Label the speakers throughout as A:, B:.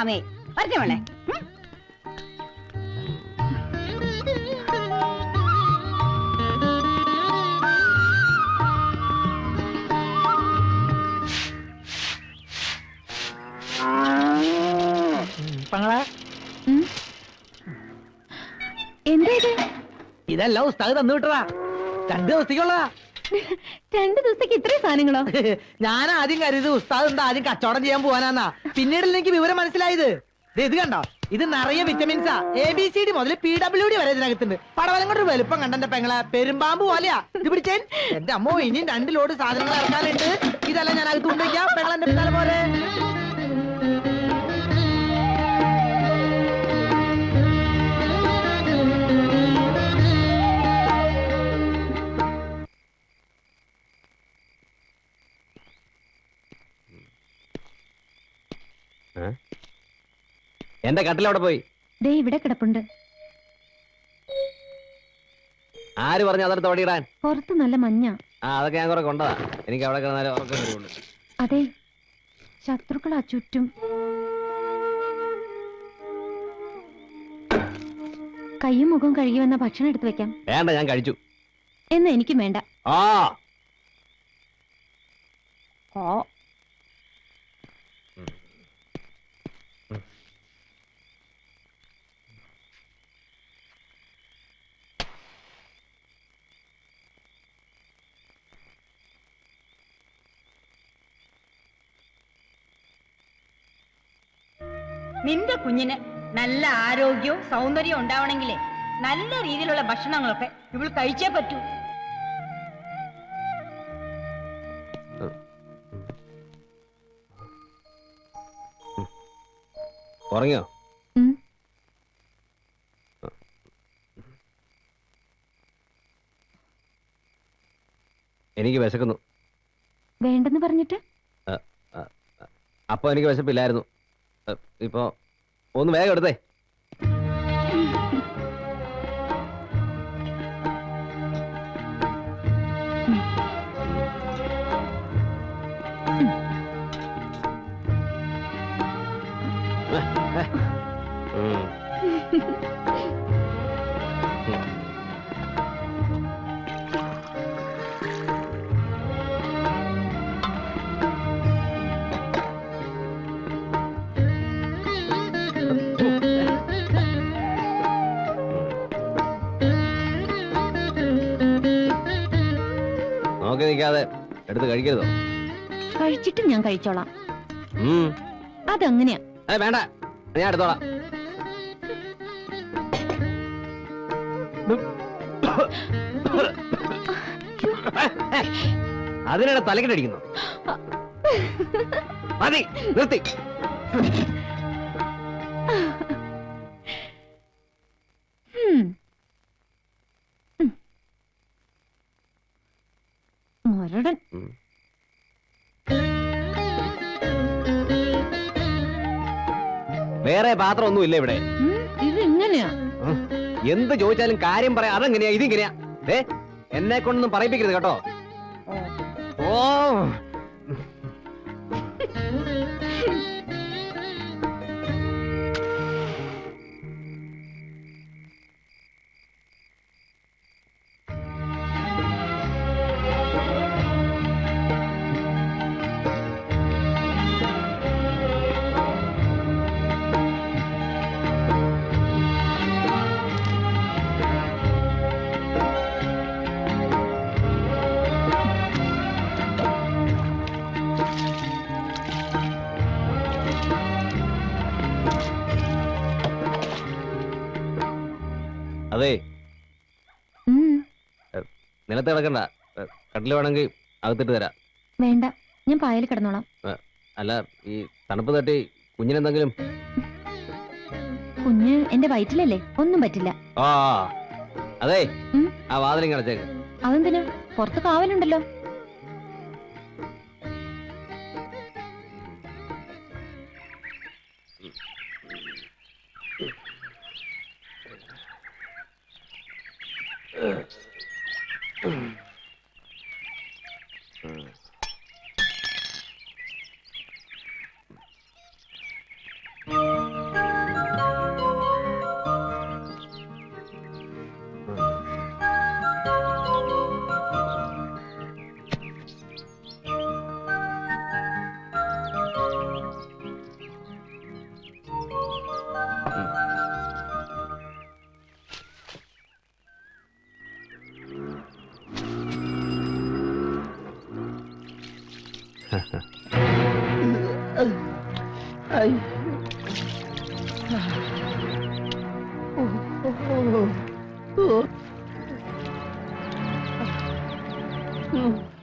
A: സമയം വരട്ടെ മോളെ.
B: ഇതല്ല ഉസ്താദ് തന്നു വിട്ടതാ. രണ്ടു ദിവസത്തേക്കുള്ളതാ
C: രണ്ടു ദിവസത്തേക്ക് ഇത്രയും സാധനങ്ങളോ?
B: ഞാൻ ആദ്യം കരുത് ഉസ്താദ് എന്താ ആദ്യം കച്ചവടം ചെയ്യാൻ പോവാനാന്നാ. പിന്നീട് എനിക്ക് വിവരം മനസ്സിലായത്? ഇത് കണ്ടോ? ഇത് നിറയെ വിറ്റമിൻസാ എ ബി സി ഡി മുതൽ പി ഡബ്ല്യു ഡി വരെ ഇതിനകത്തുണ്ട്. പടവലം കൊണ്ട് വലുപ്പം കണ്ടെന്റെ പെങ്ങളെ പെരുമ്പാമ്പ് പോലെയാ. ഇത് പിടിച്ചേൻ എന്റെ അമ്മോ ഇനിയും രണ്ട് ലോഡ് സാധനങ്ങൾ ഇറക്കാനുണ്ട്. ഇതെല്ലാം ഞാൻ അകത്ത് കൊണ്ടുവയ്ക്കാം പെങ്ങളെ പിന്നാലെ
D: എന്റെ കട്ടിൽ അവിടെ പോയി?
C: ദേ ഇവിടെ കിടപ്പുണ്ട്.
D: ആര് പറഞ്ഞു അതെടുത്ത് ഓടിയിടാൻ
C: പുറത്ത് നല്ല മഞ്ഞ.
D: ആ അതൊക്കെ ഞാൻ കുറെ കൊണ്ടതാ. എനിക്ക് അവിടെ കിടന്നാലും ഉറക്കം ആ
C: അതെ ശത്രുക്കളാ ചുറ്റും. കയ്യും മുഖവും കഴുകി വന്ന ഭക്ഷണം എടുത്തു വെക്കാം.
D: വേണ്ട ഞാൻ കഴിച്ചു.
C: എന്ന് എനിക്കും വേണ്ട.
D: ആ.
A: നിന്റെ കുഞ്ഞിന് നല്ല ആരോഗ്യവും സൗന്ദര്യവും ഉണ്ടാവണമെങ്കിലേ നല്ല രീതിയിലുള്ള ഭക്ഷണങ്ങളൊക്കെ ഇവൾ കഴിച്ചേ പറ്റൂ.
D: ഉറങ്ങിയോ? എനിക്ക് വിശക്കുന്നു.
C: വേണ്ടെന്ന് പറഞ്ഞിട്ട്?
D: അപ്പൊ എനിക്ക് വിശപ്പില്ലായിരുന്നു. ഇപ്പൊ ഒന്ന് വേഗം എടുത്തേ. നോക്കി നിൽക്കാതെ എടുത്ത് കഴിക്കരുതോ?
C: കഴിച്ചിട്ട് ഞാൻ കഴിച്ചോളാം. അതെങ്ങനെയാ.
D: വേണ്ട. ഞാൻ എടുത്തോളാം. അതിനിടെ തലക്കിട്ടടിക്കുന്നു. മതി നിർത്തി.
C: മുരടൻ
D: ഉം. വേറെ പാത്രം ഒന്നും ഇല്ല ഇവിടെ
C: ഇതെങ്ങനെയാ? ഇത് ഇങ്ങനെയാ
D: എന്ത് ചോദിച്ചാലും കാര്യം പറയാം അതെങ്ങനെയാ ഇതിങ്ങനെയാ? ഏ എന്നെ കൊണ്ടൊന്നും പറയിപ്പിക്കരുത് കേട്ടോ. ഓ. അതെ. നിലത്ത് കിടക്കണ്ട. കട്ടിൽ വേണമെങ്കിൽ അകത്തിട്ട് തരാം.
C: വേണ്ട. ഞാൻ പായൽ കിടന്നോളാം.
D: അല്ല ഈ തണുപ്പ് തട്ടി കുഞ്ഞിനെന്തെങ്കിലും
C: കുഞ്ഞ് എന്റെ വയറ്റിലല്ലേ? ഒന്നും പറ്റില്ല.
D: ആ അതെ. ആ വാതിലും കിടച്ചേക്ക്
C: അതെന്തിനാ? പുറത്ത് കാവലുണ്ടല്ലോ.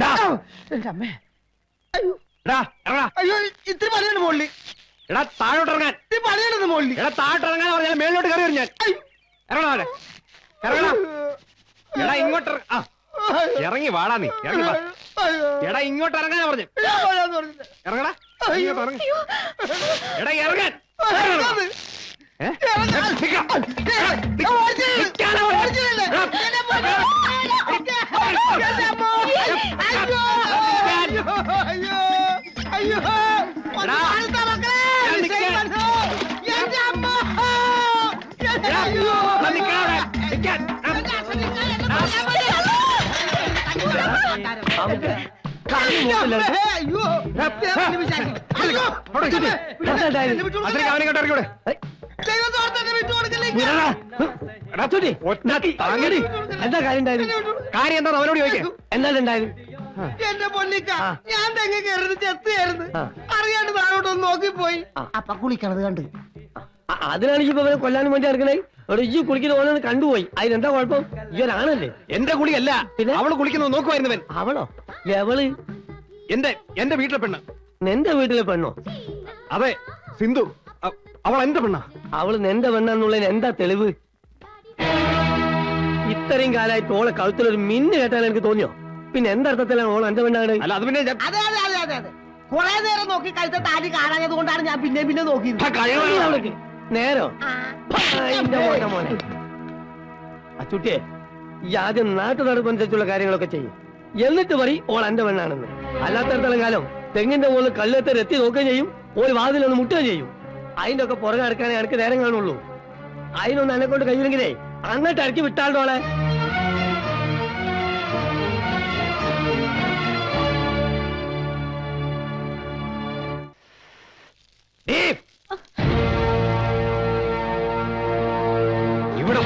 E: ഡാ,
B: എന്റെ അമ്മേ.
E: എടാ, ഇറങ്ങടാ.
B: അയ്യോ ഇത്തിരി പണിയുണ്ട് മുകളിൽ
E: എടാ താഴോട്ട് ഇറങ്ങാൻ
B: ഇത്തിരി പണിയുണ്ടെന്ന് മുകളിൽ
E: എടാ താഴോട്ട് ഇറങ്ങാൻ പറഞ്ഞാൽ മേളിലോട്ട് കയറി വരും ഞാൻ. ഇറങ്ങണ എടാ ഇങ്ങോട്ട് ഇറ- ആ, ഇറങ്ങി വാടാ നീ. ഇറങ്ങി വാ. എടാ ഇങ്ങോട്ട് ഇറങ്ങാനാ പറഞ്ഞു. ഇറങ്ങടാ. ഇങ്ങോട്ട്
F: കാര്യം
E: കാര്യം എന്താ അവനോട് ചോദിക്കാം
F: എന്താണ്ടായത്
B: എന്റെ പൊന്നിക്ക ഞാൻ തെങ്ങ് കയറുന്നത് ചെത്തുകയായിരുന്നു. അറിയാണ്ട് താഴോട്ടൊന്ന് നോക്കിപ്പോയി അപ്പൊ കുളിക്കണത് കണ്ട്
F: അതിനാണ് ഇപ്പൊ കൊല്ലാനും വേണ്ടി ഇറങ്ങണേ ഈ കുളിക്കുന്ന ഓരോന്ന് കണ്ടുപോയി. അതിനെന്താ കുഴപ്പം? ഇവരാണല്ലേ
E: എന്റെ കുളിയല്ല.
F: പിന്നെ?
E: അവൾ കുളിക്കുന്നത് നോക്കുമായിരുന്നവൻ.
F: അവളോ? എവൾ
E: എന്റെ എന്റെ വീട്ടിലെ പെണ്ണ്.
F: നിന്റെ വീട്ടിലെ പെണ്ണോ?
E: അതെ സിന്ധു. അ- അവൾ എന്റെ പെണ്ണാ.
F: അവൾ നിന്റെ പെണ്ണാന്നുള്ളതിന് എന്താ തെളിവ്? ഇത്രയും കാലമായി ഓളെ കഴുത്തിലൊരു മിന്ന് കേട്ടാൽ എനിക്ക് തോന്നിയോ? പിന്നെ എന്തർത്ഥത്തിലാണ് ഓൾ എന്റെ പെണ്ണാണ്?
E: അല്ല അത് പിന്നെ ഞാൻ-
B: അതെ അതെ അതെ അതെ അതെ. കുറെ നേരം നോക്കി കഴുത്ത താലി കാണാഞ്ഞത് കൊണ്ടാണ് ഞാൻ പിന്നെ പിന്നെ നോക്കിയത്.
E: ആ,
F: അവൾക്ക്? നേരോ? മോനെ അച്ചുട്ടിയെ ഈ ആദ്യം നാട്ടു നടപ്പനുസരിച്ചുള്ള കാര്യങ്ങളൊക്കെ ചെയ്യും. എന്നിട്ട് പറയും ഓൾ എന്റെ പെണ്ണാണെന്ന്. അല്ലാത്തടത്തോളം കാലം തെങ്ങിന്റെ മുകളിൽ കല്ലെത്തർ എത്തി നോക്കുകയും ചെയ്യും. ഒരു വാതിലൊന്ന് മുട്ടുകയും ചെയ്യും. അതിന്റെ ഒക്കെ പുറകെ അടുക്കാനേ എനിക്ക് നേരം കാണുള്ളൂ. അതിനൊന്ന് എന്നെ കൊണ്ട് കഴിയില്ലെങ്കിലേ അങ്ങോട്ട് ഇറക്കി വിട്ടാളോളെ
E: ഏ! ഇവിടെ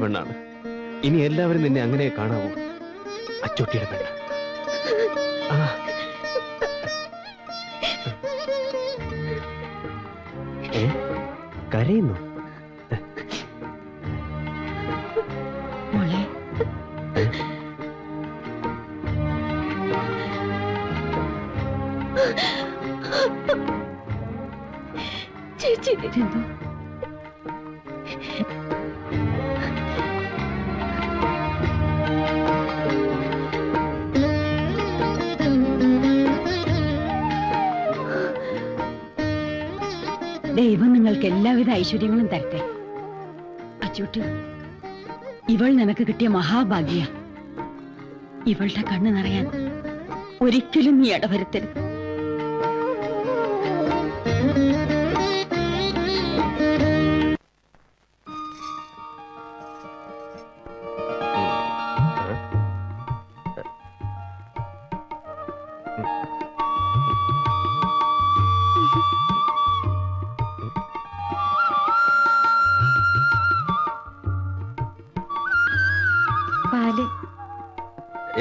E: പെണ്ണാണ്. ഇനി എല്ലാവരും നിന്നെ അങ്ങനെ കാണാവൂ. അച്ചോട്ടിയുടെ പെണ്ണ്. ആ. ഏ? കരയുന്നു?
A: മോളെ.
C: ചേച്ചി
A: ദൈവം നിങ്ങൾക്ക് എല്ലാവിധ ഐശ്വര്യങ്ങളും തരട്ടെ. അച്ചൂട്ടി ഇവൾ നിനക്ക് കിട്ടിയ മഹാഭാഗ്യ. ഇവളുടെ കണ്ണ് നിറയാൻ ഒരിക്കലും നീ ഇടവരുത്തരുത്.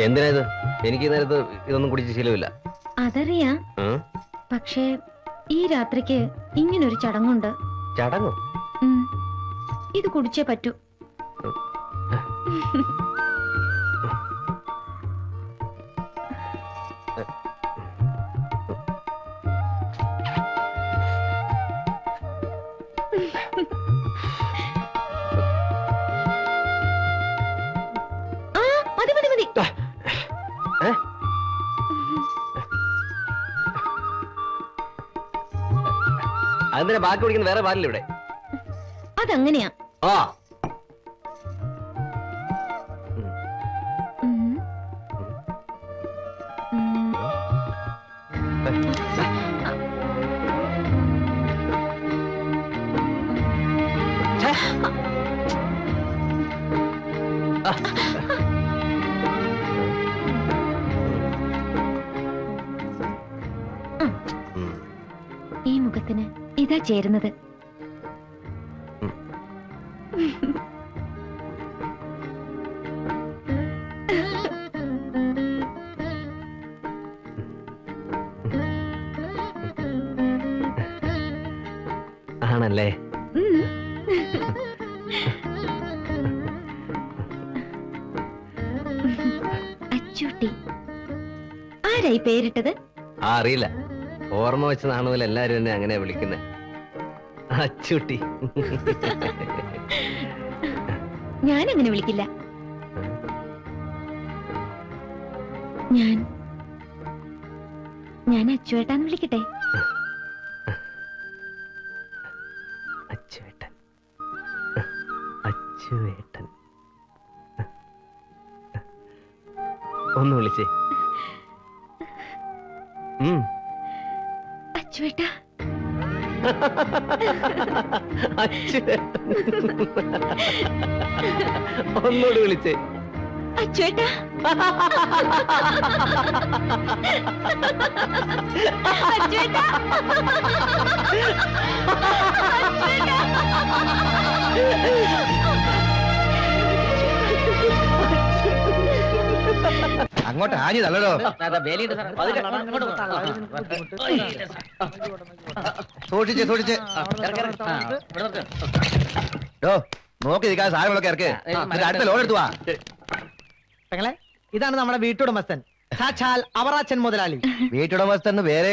E: എന്തിനാ ഇത് എനിക്ക് ഈ നേരത്ത് ഇതൊന്നും കുടിച്ച് ശീലമില്ല.
C: അതറിയാം.
E: ഉം?
C: പക്ഷേ ഈ രാത്രിക്ക് ഇങ്ങനൊരു ചടങ്ങുണ്ട്.
E: ചടങ്ങോ?
C: ഉം. ഇത് കുടിച്ചേ പറ്റൂ.
D: അതിന്റെ ബാക്കി കുടിക്കുന്ന വേറെ പാലില്ല ഇവിടെ?
C: അതങ്ങനെയാ.
D: ആ.
C: ചേരുന്നത്.
D: ആണല്ലേ?
C: അച്ചുട്ടി ആരായി പേരിട്ടത്?
D: ആ അറിയില്ല. ഓർമ്മ വെച്ച നാണു പോലെ എല്ലാരും എന്നെ അങ്ങനെ വിളിക്കുന്നത് അച്ചുട്ടി.
C: ഞാൻ അങ്ങനെ വിളിക്കില്ല. ഞാൻ ഞാൻ അച്ചുവേട്ടാന്ന് വിളിക്കട്ടെ?
D: അച്ചുവേട്ടൻ. അച്ചുവേട്ടൻ. ഒന്ന് വിളിച്ചേ.
C: അച്ചുവേട്ടാ.
D: അച്ചുവേട്ടൻ ഒന്നോട് വിളിച്ചേ.
C: അച്ചുവേട്ടാ അച്ചുവേട്ടാ
G: അങ്ങോട്ട് ആഞ്ഞു തള്ളടോ സൂക്ഷിച്ച് സൂക്ഷിച്ച്. ഡോ നോക്കി നിൽക്കാതെ സാധനങ്ങളൊക്കെ ഇറക്ക്. അടുത്ത ലോൺ എടുത്തു വാ.
B: പെങ്ങളെ ഇതാണ് നമ്മുടെ വീട്ടുടമസ്ഥൻ. സാക്ഷാൽ അവറാച്ചൻ മുതലാളി.
G: വീട്ടുടമസ്ഥൻ വേറെ